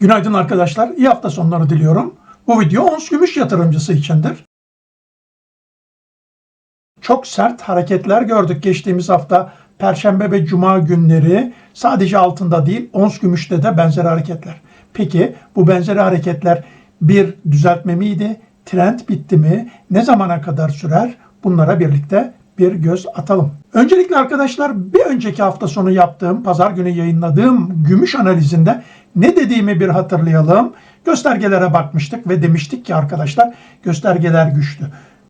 Günaydın arkadaşlar. İyi hafta sonları diliyorum. Bu video ons gümüş yatırımcısı içindir. Çok sert hareketler gördük geçtiğimiz hafta Perşembe ve Cuma günleri sadece altında değil ons gümüşte de benzer hareketler. Peki bu benzer hareketler bir düzeltme miydi? Trend bitti mi? Ne zamana kadar sürer? Bunlara birlikte bir göz atalım. Öncelikle arkadaşlar bir önceki hafta sonu yaptığım, pazar günü yayınladığım gümüş analizinde ne dediğimi bir hatırlayalım. Göstergelere bakmıştık ve demiştik ki arkadaşlar göstergeler güçlü.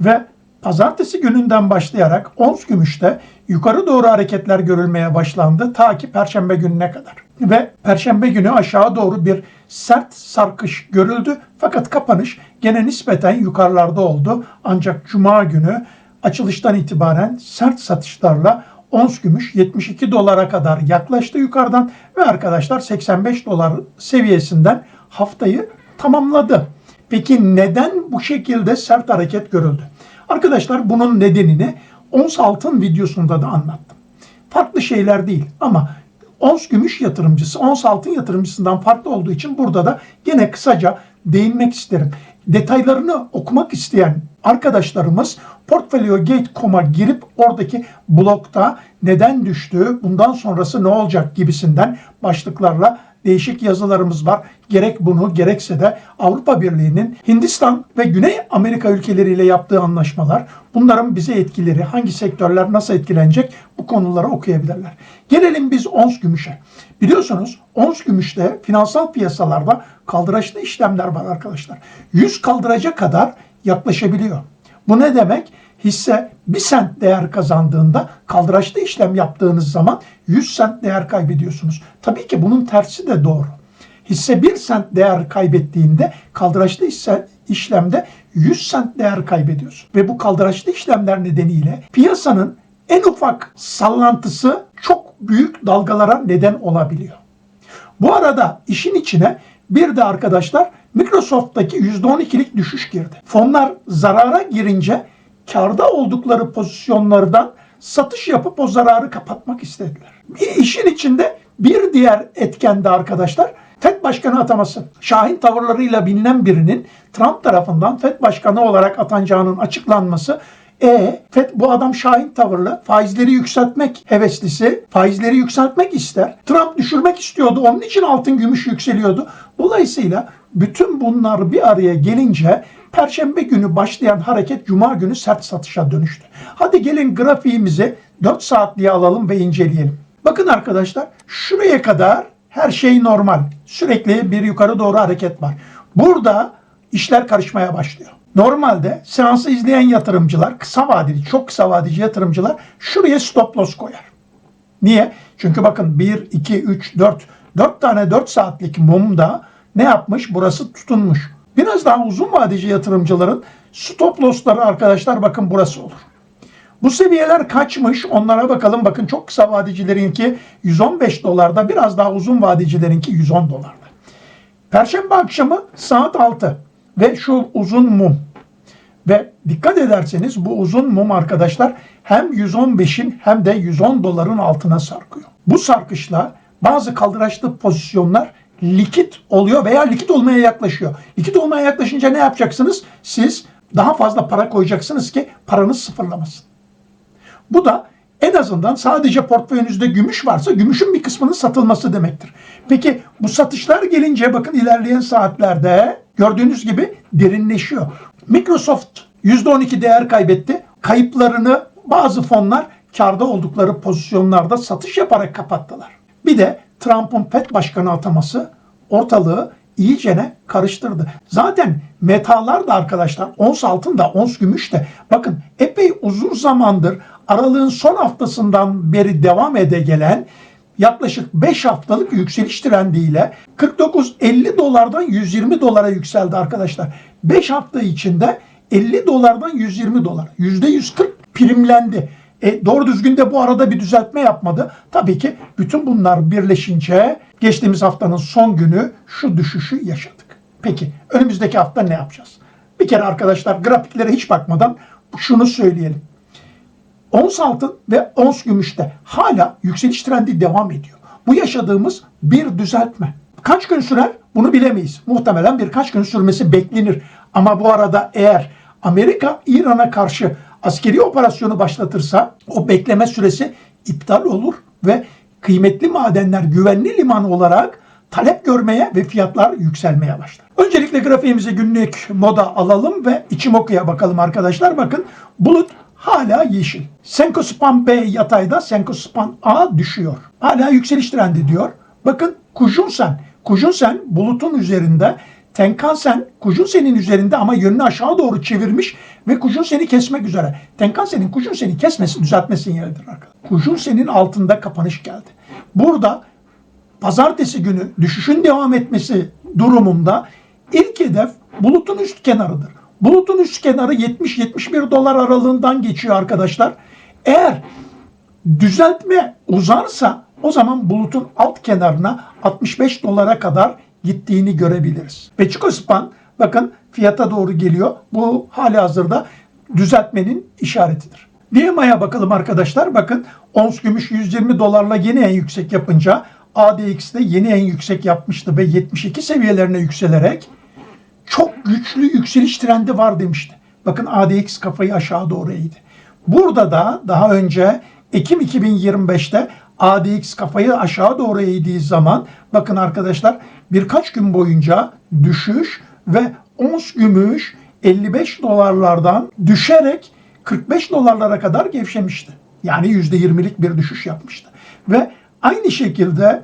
Ve pazartesi gününden başlayarak ons gümüşte yukarı doğru hareketler görülmeye başlandı ta ki perşembe gününe kadar. Ve perşembe günü aşağı doğru bir sert sarkış görüldü fakat kapanış gene nispeten yukarılarda oldu. Ancak cuma günü açılıştan itibaren sert satışlarla ons gümüş 72 dolara kadar yaklaştı yukarıdan ve arkadaşlar 85 dolar seviyesinden haftayı tamamladı. Peki neden bu şekilde sert hareket görüldü? Arkadaşlar bunun nedenini ons altın videosunda da anlattım. Farklı şeyler değil ama ons gümüş yatırımcısı, ons altın yatırımcısından farklı olduğu için burada da gene kısaca değinmek isterim. Detaylarını okumak isteyen arkadaşlarımız portfoliogate.com'a girip oradaki blokta neden düştü, bundan sonrası ne olacak gibisinden başlıklarla değişik yazılarımız var. Gerek bunu gerekse de Avrupa Birliği'nin Hindistan ve Güney Amerika ülkeleriyle yaptığı anlaşmalar, bunların bize etkileri, hangi sektörler nasıl etkilenecek bu konuları okuyabilirler. Gelelim biz ons gümüşe. Biliyorsunuz ons gümüşte finansal piyasalarda kaldıraçlı işlemler var arkadaşlar. 100 kaldıraca kadar yaklaşabiliyor. Bu ne demek? Hisse 1 sent değer kazandığında kaldıraçlı işlem yaptığınız zaman 100 sent değer kaybediyorsunuz. Tabii ki bunun tersi de doğru. Hisse 1 sent değer kaybettiğinde kaldıraçlı işlemde 100 sent değer kaybediyorsun. Ve bu kaldıraçlı işlemler nedeniyle piyasanın en ufak sallantısı çok büyük dalgalara neden olabiliyor. Bu arada işin içine bir de arkadaşlar Microsoft'taki %12'lik düşüş girdi. Fonlar zarara girince karda oldukları pozisyonlardan satış yapıp o zararı kapatmak istediler. İşin içinde bir diğer etken de arkadaşlar FED Başkanı ataması. Şahin tavırlarıyla bilinen birinin Trump tarafından FED Başkanı olarak atanacağının açıklanması e FED bu adam şahin tavırlı, faizleri yükseltmek heveslisi, faizleri yükseltmek ister. Trump düşürmek istiyordu, onun için altın gümüş yükseliyordu. Dolayısıyla bütün bunlar bir araya gelince Perşembe günü başlayan hareket Cuma günü sert satışa dönüştü. Hadi gelin grafiğimizi 4 saatliğe alalım ve inceleyelim. Bakın arkadaşlar şuraya kadar her şey normal. Sürekli bir yukarı doğru hareket var. Burada işler karışmaya başlıyor. Normalde seansı izleyen yatırımcılar, kısa vadeli, çok kısa vadeli yatırımcılar şuraya stop loss koyar. Niye? Çünkü bakın 1, 2, 3, 4, 4 tane 4 saatlik mumda ne yapmış? Burası tutunmuş. Biraz daha uzun vadeci yatırımcıların stop lossları arkadaşlar bakın burası olur. Bu seviyeler kaçmış onlara bakalım. Bakın çok kısa vadecilerinki 115 dolarda biraz daha uzun vadecilerinki 110 dolarda. Perşembe akşamı saat 6 ve şu uzun mum ve dikkat ederseniz bu uzun mum arkadaşlar hem 115'in hem de 110 doların altına sarkıyor. Bu sarkışla bazı kaldıraçlı pozisyonlar likit oluyor veya likit olmaya yaklaşıyor. Likit olmaya yaklaşınca ne yapacaksınız? Siz daha fazla para koyacaksınız ki paranız sıfırlamasın. Bu da en azından sadece portföyünüzde gümüş varsa gümüşün bir kısmının satılması demektir. Peki bu satışlar gelince bakın ilerleyen saatlerde gördüğünüz gibi derinleşiyor. Microsoft %12 değer kaybetti. Kayıplarını bazı fonlar karda oldukları pozisyonlarda satış yaparak kapattılar. Bir de Trump'ın FED başkanı ataması ortalığı iyicene karıştırdı. Zaten metalar da arkadaşlar ons altın da ons gümüş de bakın epey uzun zamandır aralığın son haftasından beri devam ede gelen yaklaşık 5 haftalık yükseliş trendiyle 49-50 dolardan 120 dolara yükseldi arkadaşlar. 5 hafta içinde 50 dolardan 120 dolar. %140 primlendi. E, doğru düzgün de bu arada bir düzeltme yapmadı. Tabii ki bütün bunlar birleşince geçtiğimiz haftanın son günü şu düşüşü yaşadık. Peki önümüzdeki hafta ne yapacağız? Bir kere arkadaşlar grafiklere hiç bakmadan şunu söyleyelim. Ons altın ve ons gümüşte hala yükseliş trendi devam ediyor. Bu yaşadığımız bir düzeltme. Kaç gün sürer? Bunu bilemeyiz. Muhtemelen birkaç gün sürmesi beklenir. Ama bu arada eğer Amerika İran'a karşı askeri operasyonu başlatırsa o bekleme süresi iptal olur ve kıymetli madenler güvenli liman olarak talep görmeye ve fiyatlar yükselmeye başlar. Öncelikle grafiğimizi günlük moda alalım ve Ichimoku'ya bakalım arkadaşlar. Bakın bulut hala yeşil. Senkospan B yatayda, Senkospan A düşüyor. Hala yükseliş trendi diyor. Bakın Kujunsen, Kujunsen bulutun üzerinde, Tenkan-sen Kujunsen'in üzerinde ama yönünü aşağı doğru çevirmiş ve Kujunsen'i kesmek üzere. Tenkan-sen'in Kujunsen'i kesmesi, düzeltme sinyalidir arkadaşlar. Kujunsen'in altında kapanış geldi. Burada pazartesi günü düşüşün devam etmesi durumunda ilk hedef bulutun üst kenarıdır. Bulutun üst kenarı 70-71 dolar aralığından geçiyor arkadaşlar. Eğer düzeltme uzarsa o zaman bulutun alt kenarına 65 dolara kadar gittiğini görebiliriz. Ve Çikospan bakın fiyata doğru geliyor. Bu hali hazırda düzeltmenin işaretidir. DMA'ya bakalım arkadaşlar. Bakın ons gümüş 120 dolarla yeni en yüksek yapınca ADX'de yeni en yüksek yapmıştı ve 72 seviyelerine yükselerek çok güçlü yükseliş trendi var demişti. Bakın ADX kafayı aşağı doğru eğdi. Burada da daha önce Ekim 2025'te ADX kafayı aşağı doğru eğdiği zaman bakın arkadaşlar birkaç gün boyunca düşüş ve ons gümüş 55 dolarlardan düşerek 45 dolarlara kadar gevşemişti. Yani %20'lik bir düşüş yapmıştı. Ve aynı şekilde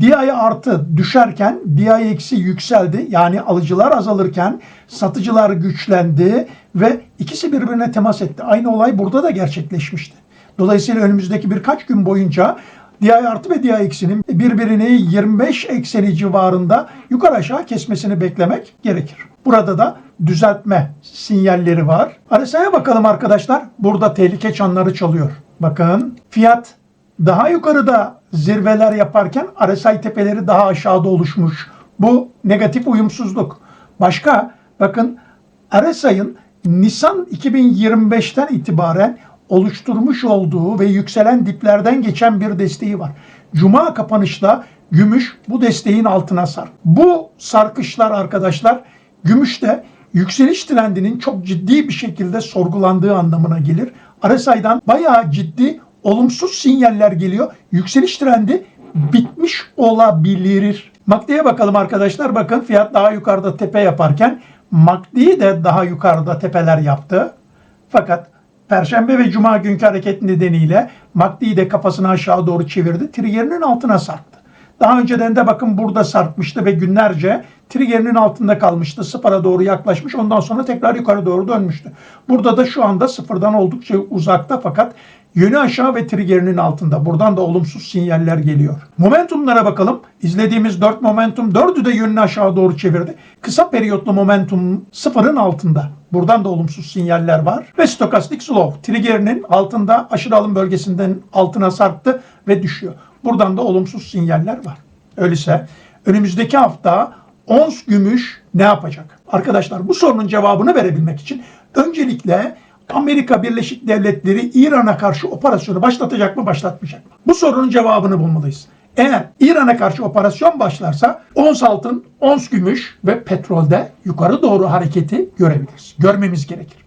DI artı düşerken DI eksi yükseldi. Yani alıcılar azalırken satıcılar güçlendi ve ikisi birbirine temas etti. Aynı olay burada da gerçekleşmişti. Dolayısıyla önümüzdeki birkaç gün boyunca DI artı ve DI eksinin birbirini 25 ekseni civarında yukarı aşağı kesmesini beklemek gerekir. Burada da düzeltme sinyalleri var. RSI'ye bakalım arkadaşlar. Burada tehlike çanları çalıyor. Bakın fiyat daha yukarıda zirveler yaparken RSI tepeleri daha aşağıda oluşmuş. Bu negatif uyumsuzluk. Başka bakın RSI'ın Nisan 2025'ten itibaren oluşturmuş olduğu ve yükselen diplerden geçen bir desteği var. Cuma kapanışta gümüş bu desteğin altına sar. Bu sarkışlar arkadaşlar gümüşte yükseliş trendinin çok ciddi bir şekilde sorgulandığı anlamına gelir. RSI'dan bayağı ciddi olumsuz sinyaller geliyor. Yükseliş trendi bitmiş olabilir. MACD'ye bakalım arkadaşlar. Bakın fiyat daha yukarıda tepe yaparken MACD de daha yukarıda tepeler yaptı. Fakat Perşembe ve Cuma günkü hareket nedeniyle MACD de kafasını aşağı doğru çevirdi. Trigger'inin altına sarktı. Daha önceden de bakın burada sarkmıştı ve günlerce trigger'inin altında kalmıştı. Sıfıra doğru yaklaşmış. Ondan sonra tekrar yukarı doğru dönmüştü. Burada da şu anda sıfırdan oldukça uzakta fakat yönü aşağı ve trigger'inin altında. Buradan da olumsuz sinyaller geliyor. Momentumlara bakalım. İzlediğimiz 4 momentum 4'ü de yönünü aşağı doğru çevirdi. Kısa periyotlu momentum sıfırın altında. Buradan da olumsuz sinyaller var. Ve stokastik slow trigger'inin altında aşırı alım bölgesinden altına sarktı ve düşüyor. Buradan da olumsuz sinyaller var. Öyleyse önümüzdeki hafta ons gümüş ne yapacak? Arkadaşlar bu sorunun cevabını verebilmek için öncelikle Amerika Birleşik Devletleri İran'a karşı operasyonu başlatacak mı başlatmayacak mı? Bu sorunun cevabını bulmalıyız. Eğer İran'a karşı operasyon başlarsa ons altın, ons gümüş ve petrolde yukarı doğru hareketi görebiliriz. Görmemiz gerekir.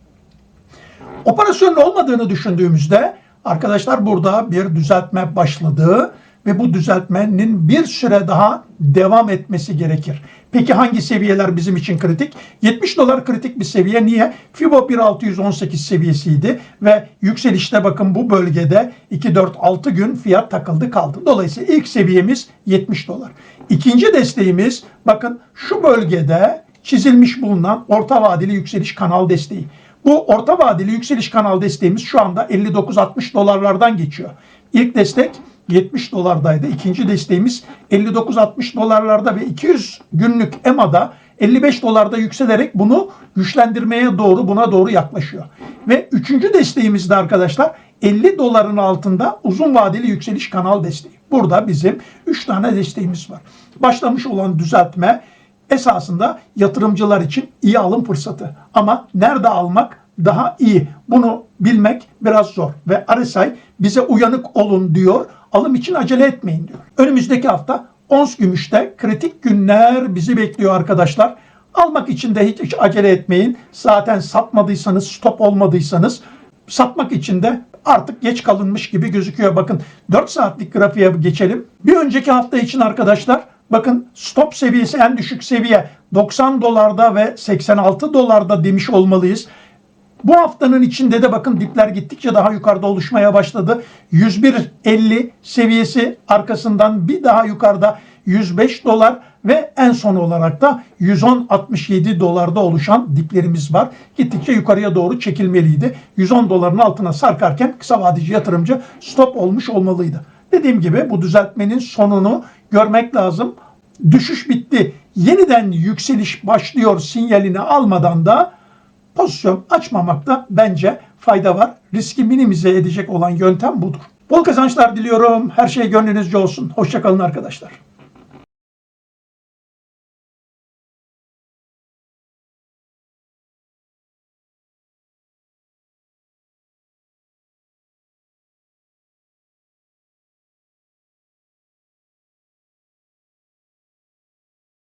Operasyonun olmadığını düşündüğümüzde arkadaşlar burada bir düzeltme başladı ve bu düzeltmenin bir süre daha devam etmesi gerekir. Peki hangi seviyeler bizim için kritik? 70 dolar kritik bir seviye. Niye? Fibo 1618 seviyesiydi ve yükselişte bakın bu bölgede 2, 4, 6 gün fiyat takıldı kaldı. Dolayısıyla ilk seviyemiz 70 dolar. İkinci desteğimiz bakın şu bölgede çizilmiş bulunan orta vadeli yükseliş kanal desteği. Bu orta vadeli yükseliş kanal desteğimiz şu anda 59-60 dolarlardan geçiyor. İlk destek 70 dolardaydı. İkinci desteğimiz 59-60 dolarlarda ve 200 günlük EMA'da 55 dolarda yükselerek bunu güçlendirmeye doğru buna doğru yaklaşıyor. Ve üçüncü desteğimiz de arkadaşlar 50 doların altında uzun vadeli yükseliş kanal desteği. Burada bizim 3 tane desteğimiz var. Başlamış olan düzeltme esasında yatırımcılar için iyi alım fırsatı. Ama nerede almak daha iyi? Bunu bilmek biraz zor. Ve RSI bize uyanık olun diyor. Alım için acele etmeyin diyor. Önümüzdeki hafta ons gümüşte kritik günler bizi bekliyor arkadaşlar. Almak için de hiç, hiç acele etmeyin. Zaten satmadıysanız, stop olmadıysanız satmak için de artık geç kalınmış gibi gözüküyor. Bakın 4 saatlik grafiğe geçelim. Bir önceki hafta için arkadaşlar bakın stop seviyesi en düşük seviye 90 dolarda ve 86 dolarda demiş olmalıyız. Bu haftanın içinde de bakın dipler gittikçe daha yukarıda oluşmaya başladı. 101.50 seviyesi arkasından bir daha yukarıda 105 dolar ve en son olarak da 110.67 dolarda oluşan diplerimiz var. Gittikçe yukarıya doğru çekilmeliydi. 110 doların altına sarkarken kısa vadeci yatırımcı stop olmuş olmalıydı. Dediğim gibi bu düzeltmenin sonunu görmek lazım. Düşüş bitti. Yeniden yükseliş başlıyor sinyalini almadan da pozisyon açmamakta bence fayda var. Riski minimize edecek olan yöntem budur. Bol kazançlar diliyorum. Her şey gönlünüzce olsun. Hoşçakalın arkadaşlar.